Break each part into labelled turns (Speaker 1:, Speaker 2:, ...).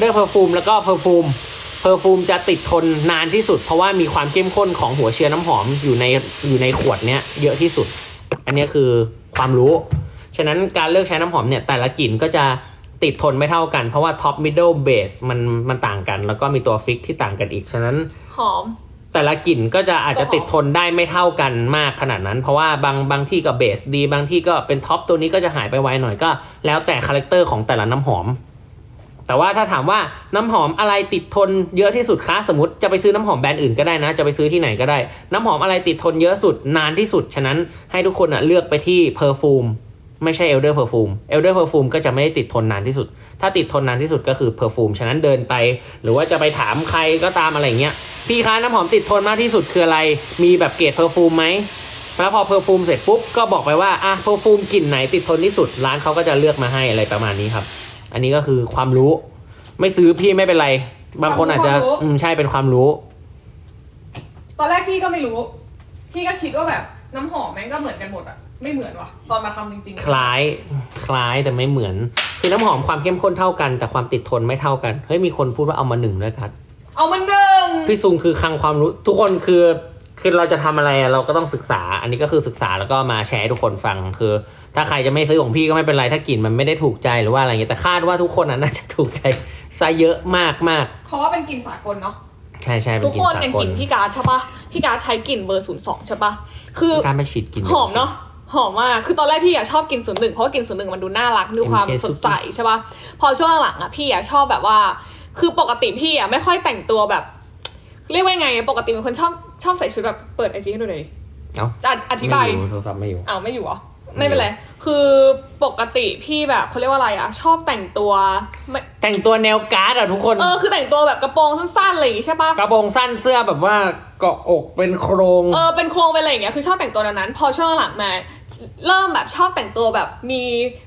Speaker 1: เดอร์เพอร์ฟูมแล้วก็เพอร์ฟูมเพอร์ฟูมจะติดทนนานที่สุด เพราะว่ามีความเข้มข้นของหัวเชื้อน้ำหอมอยู่ในอยู่ในขวดเนี้ยเยอะที่สุด อันเนี้ยคือความรู้ ฉะนั้นการเลือกใช้น้ำหอมเนี่ยแต่ละกลิ่นก็จะติดทนไม่เท่ากัน เพราะว่าท็อปมิดเดิลเบสมันมันต่างกัน แล้วก็มีตัวฟิกที่ต่างกันอีก ฉะนั้น
Speaker 2: หอม
Speaker 1: แต่ละกลิ่นก็จะอาจจะติดทนได้ไม่เท่ากันมากขนาดนั้น เพราะว่าบางบางที่ก็เบสดี บางที่ก็เป็นท็อปตัวนี้ก็จะหายไปไวหน่อยก็ แล้วแต่คาแรคเตอร์ของแต่ละน้ำหอม แต่ว่าถ้าถามว่าน้ำหอมอะไรติดทนเยอะที่สุดคะสมมติจะไปซื้อน้ำหอมแบรนด์อื่นก็ได้นะ จะไปซื้อที่ไหนก็ได้ น้ำหอมอะไรติดทนเยอะสุดนานที่สุด ฉะนั้นให้ทุกคนอะเลือกไปที่เพอร์ฟูมไม่ใช่เอลเดอร์เพอร์ฟูมเอลเดอร์เพอร์ฟูมก็จะไม่ได้ติดทนนานที่สุด ถ้าติดทนนานที่สุดก็คือเพอร์ฟูมฉะนั้นเดินไป หรือว่าจะไปถามใครก็ตามอะไรเงี้ยพี่คะน้ำหอมติดทนมากที่สุดคืออะไร มีแบบเกรดเพอร์ฟูมไหมแล้วพอเพอร์ฟูมเสร็จปุ๊บก็บอกไปว่าอะเพอร์ฟูมกลิ่นไหนติดทนที่สุดร้านเขาก็จะเลือกมาให้อะไรประมาณนี้ครับ อันนี้ก็คือความรู้ ไม่ซื้อพี่ไม่เป็นไร บางคนอาจจะ
Speaker 2: ความรู้
Speaker 1: อืมใช่เป็นความรู้
Speaker 2: ตอนแรกพี่ก็ไม่รู้ พี่ก็คิดว่าแบบน้ำหอมแม่งก็เหมือนกันหมดอะไม่เหมือนว่ะ ตอนมาทำจริง
Speaker 1: คล้ายคล้ายแต่ไม่เหมือน คือน้ำหอมความเข้มข้นเท่ากัน แต่ความติดทนไม่เท่ากันเฮ้ยมีคนพูดว่าเอามาหนึ่งด้วยครับ
Speaker 2: ๆเอามันหนึ่ง
Speaker 1: พี่ซุงคือคลังความรู้ทุกคนคือคือเราจะทำอะไรอะเราก็ต้องศึกษา อันนี้ก็คือศึกษาแล้วก็มาแชร์ให้ทุกคนฟังคือ ถ้าใครจะไม่ซื้อของพี่ก็ไม่เป็นไรถ้ากลิ่นมันไม่ได้ถูกใจหรือว่าอะไรเงี้ยแต่คาดว่าทุกคนน่ะน่าจะถูกใจซะเยอะมากมาก
Speaker 2: เพราะว่าเป็นกลิ่นสากลเนาะ
Speaker 1: ใช่ใช่เป็
Speaker 2: ทุ
Speaker 1: น
Speaker 2: ก
Speaker 1: กลิ่
Speaker 2: คนน
Speaker 1: สา
Speaker 2: อย่าง
Speaker 1: ก
Speaker 2: ก
Speaker 1: ล
Speaker 2: ลิ่นพี่การดใช่ปะพี่การดใช้กลิ่นเบอร์ศูนย์สองใช่ปะคือ
Speaker 1: การไม่ฉีดกลิ่น
Speaker 2: หอมเนาะหอมมาก คือตอนแรกพี่อะชอบกลิ่นศูนย์หนึ่งเพราะว่ากลิ่นศูนย์หนึ่งมันดูน่ารักดูความ
Speaker 1: MK
Speaker 2: สดใสใช่ปะพอช่วงหลังอะพี่อะชอบแบบว่า คือปกติพี่อะไม่ค่อยแต่งตัวแบบ เรียกว่าไงอะปกติเป็นคนชอบชอบใส่ชุดแบบเปิดไอจีให้ดูหน่อยดิ
Speaker 1: เอ้า
Speaker 2: จะอธิบาย
Speaker 1: ไม่อยู่โทรศัพท์ไม่อยู่
Speaker 2: อ้าวไม่อยู่เหรอ ไม่เป็นไร คือปกติพี่แบบเขาเรียกว่าอะไรอะชอบแต่งตัวไม่
Speaker 1: แต่งตัวแนวการ์ดอะทุกคน
Speaker 2: เออคือแต่งตัวแบบกระโปรงสั้นๆอะไรอย่างงี้ใช่ปะ
Speaker 1: กระโปรงสั้นเสื้อแบบว่าเกาะอกเป็นโครง
Speaker 2: เออเป็นโครงเป็นอะไรอย่างเงี้ยคือชอบแต่งตัวแบบนั้น พอช่วงหลังมาเริ่มแบบชอบแต่งตัวแบบมี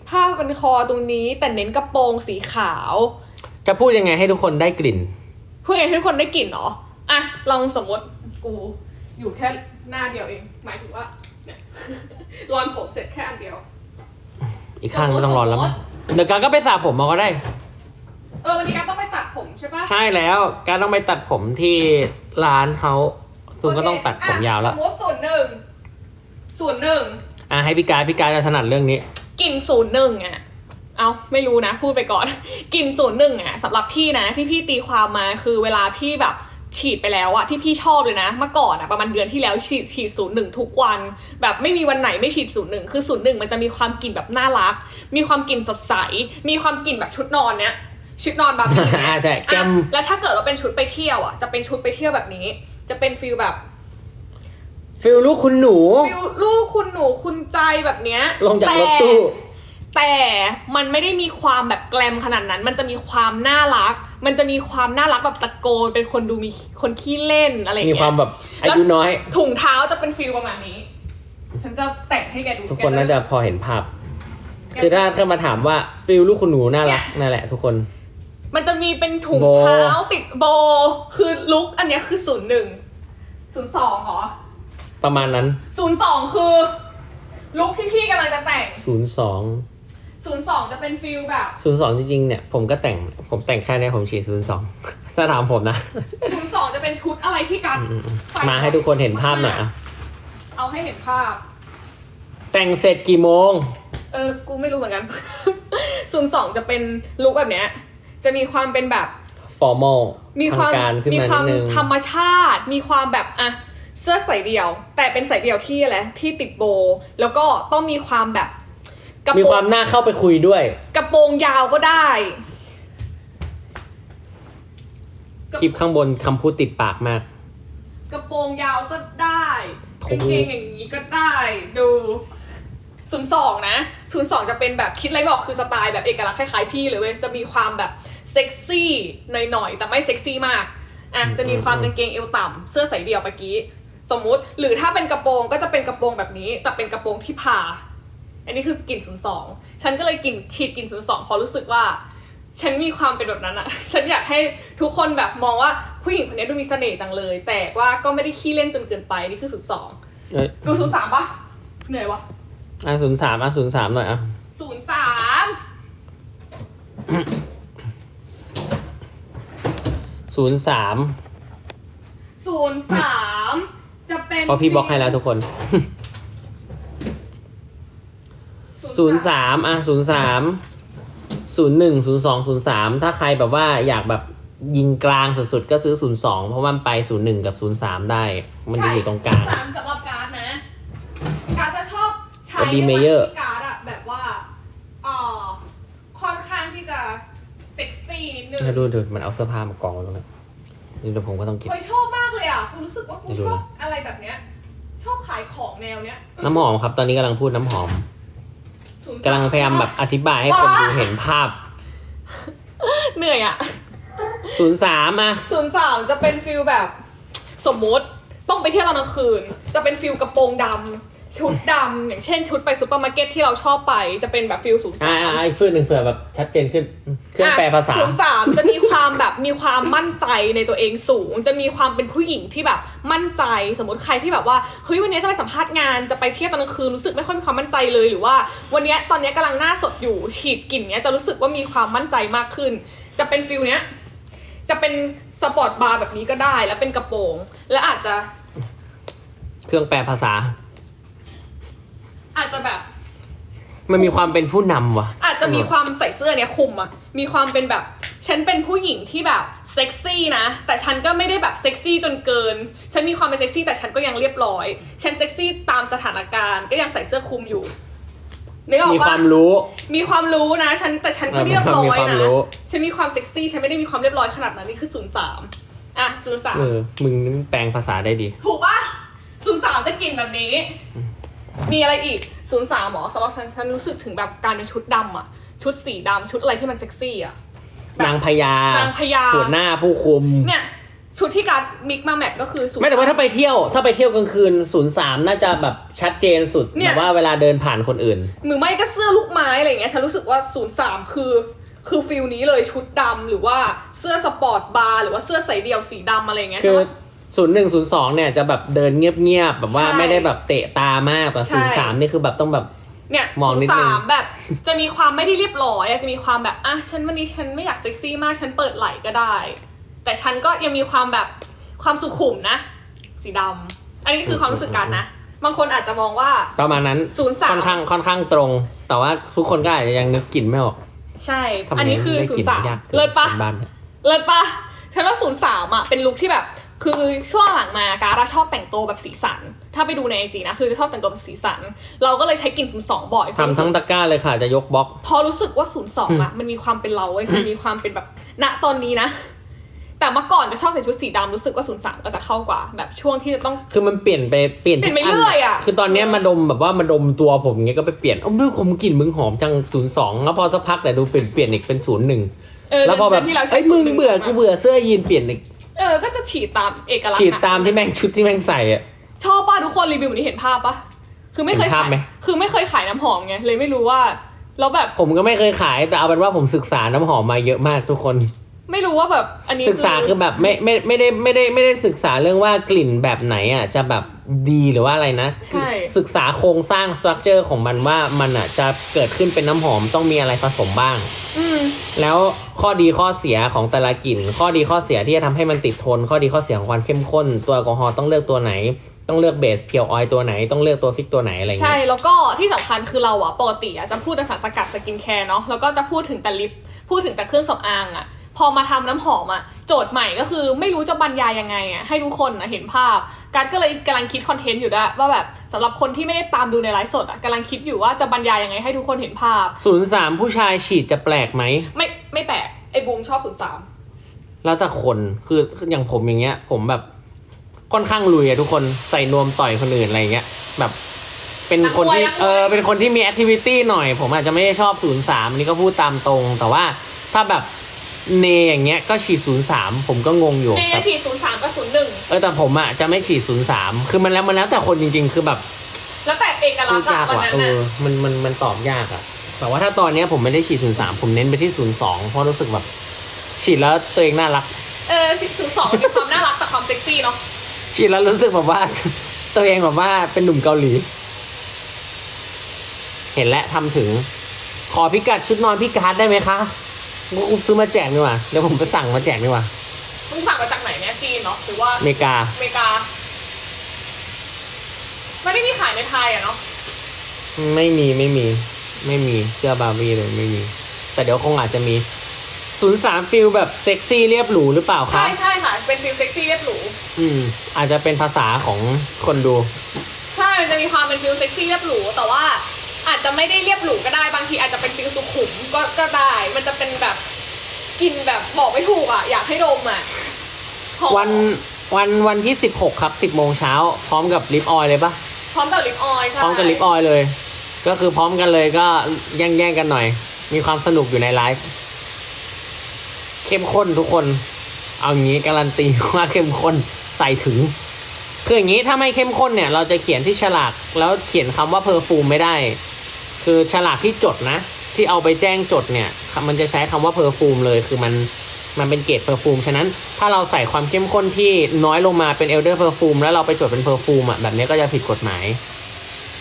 Speaker 2: ผ้าเป็นคอตรงนี้ แต่เน้นกระโปรงสีขาว
Speaker 1: จะพูดยังไงให้ทุกคนได้กลิ่น
Speaker 2: เพื่อให้ทุกคนได้กลิ่นเนาะอะลองสมมติกูอยู่แค่หน้าเดียวเอง หมายถึงว่าเนี่ย รอนผมเสร็จแค่อันเดียว
Speaker 1: อีกข้างไม่ต้องรอแล้วมั้งเดี๋ยวการก็ไปสระผมมาก็ได้
Speaker 2: เออวันนี้การต้องไปตัดผมใช่ปะ
Speaker 1: ใช่แล้วการต้องไปตัดผมที่ร้านเขาซุงก็ต้องตัดผมยาวแล้ว
Speaker 2: สมมติศูนย์หนึ่งศูนย์หนึ่ง
Speaker 1: อะให้พี่กายพี่กายจะถนัดเรื่องนี้
Speaker 2: กลิ่นศูนย์หนึ่งอะ เอาไม่รู้นะ พูดไปก่อนกลิ่นศูนย์หนึ่งอะสำหรับพี่นะที่พี่ตีความมาคือเวลาพี่แบบ ฉีดไปแล้วอะที่พี่ชอบเลยนะ เมื่อก่อนอะประมาณเดือนที่แล้วฉีดฉีดศูนย์หนึ่งทุกวัน แบบไม่มีวันไหนไม่ฉีดศูนย์หนึ่งคือศูนย์หนึ่งมันจะมีความกลิ่นแบบน่ารัก มีความกลิ่นสดใส มีความกลิ่นแบบชุดนอนเนี้ยชุดนอนบาร์บี้เนี้ย
Speaker 1: อ่าใช่แก้ม
Speaker 2: อะแล้วถ้าเกิดว่าเป็นชุดไปเที่ยวอะจะเป็นชุดไปเที่ยวแบบนี้ จะเป็นฟิลแบบ
Speaker 1: ฟิลลูกคุณหนู
Speaker 2: ฟิลลูกคุณหนูคุณใจแบบเนี้ย
Speaker 1: ลงจาก
Speaker 2: แต่
Speaker 1: รถตู้
Speaker 2: แต่มันไม่ได้มีความแบบแกลมขนาดนั้น มันจะมีความน่ารัก มันจะมีความน่ารักแบบตะโกน เป็นคนดูมีคนขี้เล่นอะไรอย่าง
Speaker 1: มี
Speaker 2: เงี้ย
Speaker 1: ความแบบอายุน้อย
Speaker 2: ถุงเท้าจะเป็นฟิลประมาณนี้ ฉันจะแต่งให้แกดู
Speaker 1: ทุกคน
Speaker 2: แน่า
Speaker 1: จะพอเห็นภาพคือถ้าถ้ามาถามว่าฟิลลูกคุณหนูน่ารักนั่นแหละทุกคน
Speaker 2: มันจะมีเป็นถุง
Speaker 1: โบ
Speaker 2: เท้าติดโบ คือลุคอันเนี้ยคือศูนย์หนึ่งศูนย์สองเหรอ
Speaker 1: ประมาณนั้น
Speaker 2: ศูนย์สองคือลุคที่พี่กำลังจะแต่ง
Speaker 1: ศูนย์สอง
Speaker 2: ศูนย์สองจะเป็นฟิลแบบ
Speaker 1: ศูนย์สองจริงๆเนี่ยผมก็แต่งผมแต่งแค่เนี้ยผมฉีดศูนย์สองถ้าถามผมนะ
Speaker 2: ศูนย์สองจะเป็นชุดอะไรที่กัน
Speaker 1: อืมมาให้ทุกคนเห็นภาพหน่อยอะ
Speaker 2: เอาให้เห็นภาพ
Speaker 1: แต่งเสร็จกี่โมง
Speaker 2: เออ กูไม่รู้เหมือนกัน ศูนย์สองจะเป็นลุคแบบเนี้ย จะมีความเป็นแบบ
Speaker 1: formal
Speaker 2: มีความ
Speaker 1: ทางการขึ้น
Speaker 2: มี
Speaker 1: มา
Speaker 2: ควา
Speaker 1: นิ
Speaker 2: ม
Speaker 1: ดนึง
Speaker 2: ธรรมชาติ มีความแบบอะเสื้อใส่เดี่ยว แต่เป็นใส่เดี่ยวที่อะไรที่ติดโบว์แล้วก็ต้องมีความแบบ กระ
Speaker 1: มี
Speaker 2: โปร
Speaker 1: ความ
Speaker 2: ง
Speaker 1: น่าเข้าไปคุยด้วย
Speaker 2: กระโปรงยาวก็ได้
Speaker 1: คลิปข้างบนคำพูดติดปากมาก
Speaker 2: กระโปรงยาวก็ได้
Speaker 1: ถู
Speaker 2: กากงเกงอย่างนี้ก็ได้ ดูศูนย์สองนะศูนย์สองจะเป็นแบบคิดอะไรไม่ออกคือสไตล์แบบเอกลักษณ์คล้ายๆพี่เลยเว้ย จะมีความแบบเซ็กซี่หน่อยๆ แต่ไม่เซ็กซี่มาก อะ จะมีความกางเกงเอวต่ำเสื้อใส่เดี่ยวเมื่อกี้ สมมุติ หรือถ้าเป็นกระโปรงก็จะเป็นกระโปรงแบบนี้ แต่เป็นกระโปรงที่ผ่า อันนี้คือกลิ่นศูนย์สองฉันก็เลยกลิ่นขีดกลิ่นศูนย์สองเพราะรู้สึกว่า ฉันมีความเป็นแบบนั้นอะฉันอยากให้ทุกคนแบบมองว่าผู้หญิงคนนี้ดูมีเสน่ห์จังเลย แต่ว่าก็ไม่ได้ขี้เล่นจนเกินไปนี่คือศูนย์สอง
Speaker 1: เอ้ย
Speaker 2: ดูศูนย์สามปะเหนื่อยวะ
Speaker 1: อะศูนย์สามอะศูนย์สามหน่อยอะ
Speaker 2: ศูนย์สาม
Speaker 1: ศูนย์สาม
Speaker 2: ศูนย์สามจะเป็น
Speaker 1: เพราะพี่บล็อกให้แล้วทุกคน ศูนย์สามอะศูนย์สามศูนย์หนึ่งศูนย์สองศูนย์สามถ้าใครแบบว่าอยากแบบยิงกลางสุดๆก็ซื้อศูนย์สองเพราะว่ามันไปศูนย์หนึ่งกับศูนย์สามได้ มันจะอยู่ตรงกลาง
Speaker 2: ใช่สามสำหรับการ์ดนะ การ์ดจะชอบใช้
Speaker 1: แต่ดี
Speaker 2: ใน
Speaker 1: เม
Speaker 2: วัน
Speaker 1: เยอร์
Speaker 2: ที่การ์ดอะแบบว่าเอ่อค่อนข้างที่จะเซ็กซี่นิดนึง
Speaker 1: ถ้าดูดูมันเอาเสื้อผ้ามากองไว้ตรงนั้นนี่เดี๋ยวผมก็ต้องเก็บ
Speaker 2: เฮ้ยชอบมากเลยอะกูรู้สึกว่ากู
Speaker 1: เดี๋ยวดู
Speaker 2: ชอบ
Speaker 1: นะ
Speaker 2: อะไรแบบเนี้ย ชอบขายของแนวเนี้ย
Speaker 1: น้ำหอมครับ ตอนนี้กำลังพูดน้ำหอม
Speaker 2: ศูนย์
Speaker 1: กำลังพยายามแบบอธิบายให้คนดูเห็นภาพ
Speaker 2: เหนื่อยอะ
Speaker 1: ศูนย์สามอะ
Speaker 2: ศูนย์สามจะเป็นฟิลแบบ สมมุติต้องไปเที่ยวตอนกลางคืน จะเป็นฟิลกระโปรงดำ ชุดดำอย่างเช่นชุดไปซูเปอร์มาร์เก็ตที่เราชอบไปจะเป็นแบบฟิลศูนย์
Speaker 1: อ่า
Speaker 2: สาม
Speaker 1: อ่าอีกฟืนหนึ่งเผื่อแบบชัดเจนขึ้น เครื่องแปลภาษา
Speaker 2: ศูนย์สามจะมีความแบบมีความมั่นใจในตัวเองสูง จะมีความเป็นผู้หญิงที่แบบมั่นใจสมมติใครที่แบบว่าเฮ้ยวันนี้จะไปสัมภาษณ์งานจะไปเที่ยวตอนกลางคืนรู้สึกไม่ค่อยมีความมั่นใจเลยหรือว่าวันนี้ตอนนี้กำลังหน้าสดอยู่ฉีดกลิ่นเนี้ยจะรู้สึกว่ามีความมั่นใจมากขึ้น จะเป็นฟิลเนี้ยจะเป็นสปอร์ตบาร์แบบนี้ก็ได้แล้วเป็นกระโปรง และอาจจะ
Speaker 1: เครื่องแปลภาษา
Speaker 2: อาจจะแบบ
Speaker 1: มันมีความเป็นผู้นำว่ะ
Speaker 2: อาจจะมีความใส่เสื้อเนี้ยคลุมอะมีความเป็นแบบ ฉันเป็นผู้หญิงที่แบบเซ็กซี่นะ แต่ฉันก็ไม่ได้แบบเซ็กซี่จนเกิน ฉันมีความเป็นเซ็กซี่แต่ฉันก็ยังเรียบร้อย ฉันเซ็กซี่ตามสถานการณ์ ก็ยังใส่เสื้อคลุมอยู่นึกออก
Speaker 1: มีค
Speaker 2: ปะ
Speaker 1: วามรู้
Speaker 2: มีความรู้นะ ฉันแต่ฉันก็เรียบร้อย
Speaker 1: มีความ
Speaker 2: นะ
Speaker 1: รู้
Speaker 2: ฉันมีความเซ็กซี่ ฉันไม่ได้มีความเรียบร้อยขนาดนั้นนี่คือศูนย์สามอะศูนย์สาม
Speaker 1: เออ มึงนี่แปลงภาษาได้ดี
Speaker 2: ถูกปะศูนย์สามจะกลิ่นแบบนี้ มีอะไรอีกศูนย์สามหมอสำหรับฉันฉันรู้สึกถึงแบบการเป็นชุดดำอะชุดสีดำชุดอะไรที่มันเซ็กซี่อะ
Speaker 1: นางพญานา
Speaker 2: งพญา
Speaker 1: หัวหน้าผู้คุม
Speaker 2: เนี่ย ชุดที่การมิกมาแมทก็คือศูนย์
Speaker 1: ไม่แต่ว่าถ้าไปเที่ยว ถ้าไปเที่ยวกลางคืนศูนย์สามน่าจะแบบชัดเจนสุด
Speaker 2: เนี่
Speaker 1: แบ
Speaker 2: ย
Speaker 1: บว่าเวลาเดินผ่านคนอื่น
Speaker 2: หรือไม่ก็เสื้อลูกไม้อะไรอย่างเงี้ยฉันรู้สึกว่าศูนย์สามคือคือฟิลนี้เลยชุดดำหรือว่าเสื้อสปอร์ตบาร์หรือว่าเสื้อใส่เดี่ยวสีดำอะไรอย่างเงี้ย
Speaker 1: คือ
Speaker 2: ใช่ปะ
Speaker 1: ศูนย์หนึ่งศูนย์สองเนี่ยจะแบบเดินเงียบๆแบบว่า
Speaker 2: ใช่
Speaker 1: ไม่ได้แบบเตะตามากแต่
Speaker 2: ใช่
Speaker 1: ศูนย์สามนี่คือแบบต้องแบบ
Speaker 2: เนี่ย
Speaker 1: มองนิดนึง
Speaker 2: สามแบบ จะมีความไม่ได้เรียบร้อยอะจะมีความแบบอะฉันวันนี้ฉันไม่อยากเซ็กซี่มากฉันเปิดไหล่ก็ได้ แต่ฉันก็ยังมีความแบบความสุขุมนะ สีดำอันนี้คือความรู้สึกกันนะ บางคนอาจจะมองว่า
Speaker 1: ประมาณนั้น
Speaker 2: ศูนย์สาม
Speaker 1: ค่อนข้างค่อนข้างตรง แต่ว่าทุกคนก็อาจจะยังนึกกลิ่นไม่ออก
Speaker 2: ใช่
Speaker 1: ทำไม
Speaker 2: อันนี้คือ
Speaker 1: ได้
Speaker 2: ศู
Speaker 1: ก
Speaker 2: น
Speaker 1: ลิ่น
Speaker 2: ย์สาม
Speaker 1: ยาก
Speaker 2: เลิศปะ
Speaker 1: บ้านเนี่ย
Speaker 2: เลิศปะฉันว่าศูนย์สามอะเป็นลุคที่แบบ คือช่วงหลังมาการาชอบแต่งตัวแบบสีสัน ถ้าไปดูในไอจีนะคือชอบแต่งตัวแบบสีสัน เราก็เลยใช้กลิ่นศูนย์สองบ่อยเพราะ
Speaker 1: ทำ
Speaker 2: รู้สึ
Speaker 1: ทั้
Speaker 2: ก
Speaker 1: งตะกร้าเลยค่ะจะยกบล็อก
Speaker 2: พอรู้สึกว่าศูนย์สองอะมันมีความเป็นเราเว้ยมันมีความเป็นแบบณตอนนี้นะ แต่เมื่อก่อนจะชอบใส่ชุดสีดำรู้สึกว่าศูนย์สามก็จะเข้ากว่า แบบช่วงที่จะต้อง
Speaker 1: คือมันเปลี่ยนไปเปลี่ยน
Speaker 2: เปลี่ยนไป
Speaker 1: ทุก
Speaker 2: เรื่อยอะ
Speaker 1: คือตอนเนี้ยมาดมแบบว่ามาดมตัวผมอย่างเงี้ยก็ไปเปลี่ยนเอ้าไม่ผมกลิ่นมึงหอมจังศูนย์สองแล้วพอสักพักแต่ดูเปลี่ยนเปลี่ยนอีกเป็นศูนย์หนึ่ง
Speaker 2: เออ
Speaker 1: แล้วพอแบบ
Speaker 2: ที่เราใช้
Speaker 1: เอ้ยมึง
Speaker 2: 01
Speaker 1: เบื่อกูเบื่อเสื้อยีนเปลี่ยนอีก
Speaker 2: เออ ก็จะฉีดตามเอกลักษณ์
Speaker 1: ฉีด
Speaker 2: นะ
Speaker 1: ตามที่แม่งชุดที่แม่งใส่อะ
Speaker 2: ชอบป่ะทุกคนรีวิวแบบนี้เห็นภาพปะคือไม่เคย
Speaker 1: เห็นภา
Speaker 2: ขา
Speaker 1: พ
Speaker 2: ย
Speaker 1: ไหม
Speaker 2: คือไม่เคยขายน้ำหอมไงเลยไม่รู้ว่าแล้วแบบ
Speaker 1: ผมก็ไม่เคยขายแต่เอาเป็นว่าผมศึกษาน้ำหอมมาเยอะมากทุกคน
Speaker 2: ไม่รู้ว่าแบบอันนี้
Speaker 1: ศึกษาคือแบบไม่ไม่ไม่ได้ไม่ได้ไม่ได้ศึกษาเรื่องว่ากลิ่นแบบไหนอะจะแบบดีหรือว่าอะไรนะ
Speaker 2: ใช่
Speaker 1: ศึกษาโครงสร้างสตรัคเจอร์ของมันว่ามันอะจะเกิดขึ้นเป็นน้ำหอมต้องมีอะไรผสมบ้าง
Speaker 2: อืม
Speaker 1: แล้วข้อดีข้อเสียของแต่ละกลิ่น ข้อดีข้อเสียที่จะทำให้มันติดทน ข้อดีข้อเสียของความเข้มข้น ตัวแอลกอฮอล์ต้องเลือกตัวไหน ต้องเลือกเบสเพียวออยตัวไหนต้องเลือกตัวฟิกตัวไหนอะไร
Speaker 2: ใช่
Speaker 1: เงี้ย
Speaker 2: แล้วก็ที่สำคัญคือเราอะปกติอะจะพูดแต่สารสกัดสกินแคร์เนาะแล้วก็จะพูดถึงแต่ลิปพูดถึงแต่เครื่องสำอางอะ พอมาทำน้ำหอมอะโจทย์ใหม่ก็คือไม่รู้จะบรรยายยังไงอะให้ทุกคนอะเห็นภาพ การก็เลยกำลังคิดคอนเทนต์อยู่ด้วยว่าแบบสำหรับคนที่ไม่ได้ตามดูในไลฟ์สดอะกำลังคิดอยู่ว่าจะบรรยายยังไงให้ทุกคนเห็นภาพ
Speaker 1: ศูนย์สามผู้ชายฉีดจะแปลกไหม
Speaker 2: ไม่ไม่แปลกไอ้บูมชอบศูนย์สาม
Speaker 1: แล้วแต่คนคืออย่างผมอย่างเงี้ย ผมแบบค่อนข้างลุยอะทุกคนใส่นวมต่อยคนอื่นอะไรเงี้ยแบบเป็นคนที่เออเป็นคนที่มีแอคทิวิตี้หน่อย ผมอาจจะไม่ได้ชอบศูนย์สามนี่ก็พูดตามตรง แต่ว่าถ้าแบบ เนอย่างเงี้ยก็ฉีดศูนย์สามผมก็งงอยู่
Speaker 2: เน
Speaker 1: แต่
Speaker 2: ฉีดศูนย์สามกับศูนย์หนึ่ง
Speaker 1: เออแต่ผมอะจะไม่ฉีดศูนย์สามคือมันแล้วมันแล้วแต่คนจริง ๆ คือแบบ
Speaker 2: แล้วแต่เอกลั
Speaker 1: พู
Speaker 2: ก
Speaker 1: ด
Speaker 2: ษณ์อะ
Speaker 1: ยาก
Speaker 2: วัน
Speaker 1: ว่ะ
Speaker 2: นั้น
Speaker 1: เอ
Speaker 2: น่ะ
Speaker 1: อมันมันมันตอบยากอะแต่ว่าถ้าตอนเนี้ยผมไม่ได้ฉีดศูนย์สามผมเน้นไปที่ศูนย์สองเพราะรู้สึกแบบ ฉีดแล้วตัวเองน่ารัก
Speaker 2: เออฉีดศูนย์สองมีความน่ารักแต่ความเซ็กซี่เนาะ
Speaker 1: ฉีดแล้วรู้สึกแบบว่า ตัวเองแบบว่าเป็นหนุ่มเกาหลี เห็นแล้วทำถึง ขอพิกัดชุดนอนพี่การ์ดได้ไหมคะ กูซื้อมาแจกดีกว่าเดี๋ยวผมไปสั่งมาแจกดีกว่า
Speaker 2: มึงสั่งมาจากไหนเนี่ยจีนเนาะหรือว่า
Speaker 1: อเมริกา
Speaker 2: อเมริกาไม่ได้มีขายในไทยอะเนาะ
Speaker 1: ไม่มีไม่มี ไม่มีเสื้อบาร์บี้เลยไม่มี แต่เดี๋ยวคงอาจจะมีศูนย์สามฟิลแบบเซ็กซี่เรียบหรูหรือเปล่าครั
Speaker 2: ใช่
Speaker 1: บ
Speaker 2: ใช่ค่ะ เป็นฟิลเซ็กซี่เรียบหรู
Speaker 1: อืม อาจจะเป็นภาษาของคนดู
Speaker 2: ใช่มันจะมีความเป็นฟิลเซ็กซี่เรียบหรูแต่ว่า อาจจะไม่ได้เรียบหรูก็ได้บางทีอาจจะเป็นฟิลสุขุมก็ก็ได้ มันจะเป็นแบบกลินแบบบอกไม่ถูกอะ อยากให้ดมอะหอม
Speaker 1: วันวันวันที่สิบหกครับสิบโมงเช้า พร้อมกับลิปออยล์เลยปะ
Speaker 2: พร้อมกับลิปออยล์ใช่
Speaker 1: พร้อมกับลิปออยล์เลย ก็คือพร้อมกันเลยก็แย่งแย่งๆกันหน่อย มีความสนุกอยู่ในไลฟ์เข้มข้นทุกคน เอางี้การันตีว่าเข้มข้นใส่ถึงคืออย่างนี้ถ้าไม่เข้มข้นเนี่ย เราจะเขียนที่ฉลากแล้วเขียนคำว่าเพอร์ฟูมไม่ได้ คือฉลากที่จดนะ ที่เอาไปแจ้งจดเนี่ย มันจะใช้คำว่าเพอร์ฟูมเลยคือมันมันเป็นเกรดเพอร์ฟูมฉะนั้นถ้าเราใส่ความเข้มข้นที่น้อยลงมาเป็นเอลเดอร์เพอร์ฟูมแล้วเราไปจดเป็นเพอร์ฟูมอะแบบนี้ก็จะผิดกฎหมาย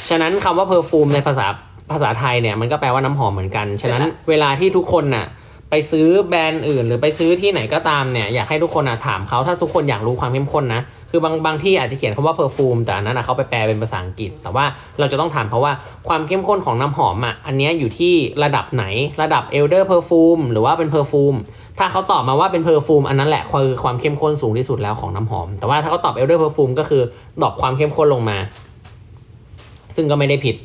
Speaker 1: ฉะนั้นคำว่าเพอร์ฟูมในภาษาภาษาไทยเนี่ยมันก็แปลว่าน้ำหอมเหมือนกัน ฉะนั้นเวลาที่ทุกคนน่ะ ไปซื้อแบรนด์อื่น หรือไปซื้อที่ไหนก็ตามเนี่ยอยากให้ทุกคนอะถามเขาถ้าทุกคนอยากรู้ความเข้มข้นนะ คือบางบางที่อาจจะเขียนคำว่าเพอร์ฟูมแต่อันนั้นนะเขาไปแปลเป็นภาษาอังกฤษ แต่ว่าเราจะต้องถามเขาว่าความเข้มข้นของน้ำหอมอะอันเนี้ยอยู่ที่ระดับไหนระดับเอลเดอร์เพอร์ฟูมหรือว่าเป็นเพอร์ฟูมถ้าเขาตอบมาว่าเป็นเพอร์ฟูมอันนั้นแหละคือความเข้มข้นสูงที่สุดแล้วของน้ำหอม แต่ว่าถ้าเขาตอบเอลเดอร์เพอร์ฟูมก็คือดรอปความเข้มข้นลงมา ซึ่งก็ไม่ได้ผิด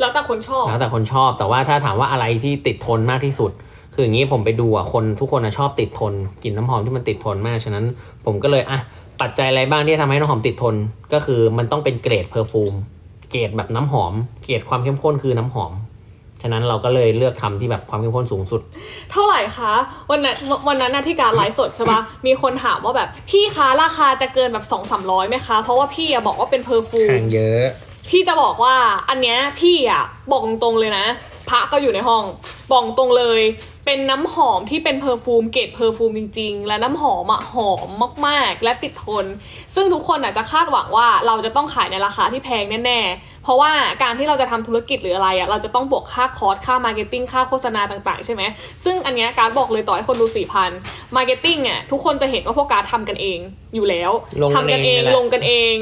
Speaker 2: แล้วแต่คนชอบ
Speaker 1: แล้วแต่คนชอบแต่ว่าถ้าถามว่าอะไรที่ติดทนมากที่สุด คืออย่างนี้ผมไปดูอะคนทุกคนอะชอบติดทนกลิ่นน้ำหอมที่มันติดทนมาก ฉะนั้นผมก็เลยอะปัจจัยอะไรบ้างที่ทำให้น้ำหอมติดทนก็คือมันต้องเป็นเกรดเพอร์ฟูมเกรดแบบน้ำหอม เกรดความเข้มข้นคือน้ำหอมฉะนั้นเราก็เลยเลือกทำที่แบบความเข้มข้นสูงสุด
Speaker 2: เท่าไหร่คะวันนั้นวันนั้นนะที่การไลฟ์สดใช่ปะมีคนถามว่าแบบพี่คะราคาจะเกินแบบสองสามร้อยไหมคะ เพราะว่าพี่อะบอกว่าเป็นเพอร์ฟูม
Speaker 1: ห่างเยอะ
Speaker 2: พี่จะบอกว่าอันเนี้ยพี่อะบอกตรงๆเลยนะพระก็อยู่ในห้องบอกตรงเลย เป็นน้ำหอมที่เป็นเพอร์ฟูมเกรดเพอร์ฟูมจริง ๆ และน้ำหอมอะหอมมากๆ และติดทน ซึ่งทุกคนอาจจะคาดหวังว่าเราจะต้องขายในราคาที่แพงแน่ๆ เพราะว่าการที่เราจะทำธุรกิจหรืออะไรอะเราจะต้องบวกค่าคอร์สค่ามาร์เก็ตติ้งค่าโฆษณาต่างๆ ใช่ไหมซึ่งอันเนี้ยการดบอกเลยต่อให้คนดูสี่พันมาร์เก็ตติ้งอะทุกคนจะเห็นว่าพวกการดทำกันเองอยู่แล้ว
Speaker 1: ลงกัน
Speaker 2: ทำกันเอง
Speaker 1: เองนั่นแหละ
Speaker 2: ลงกันเอง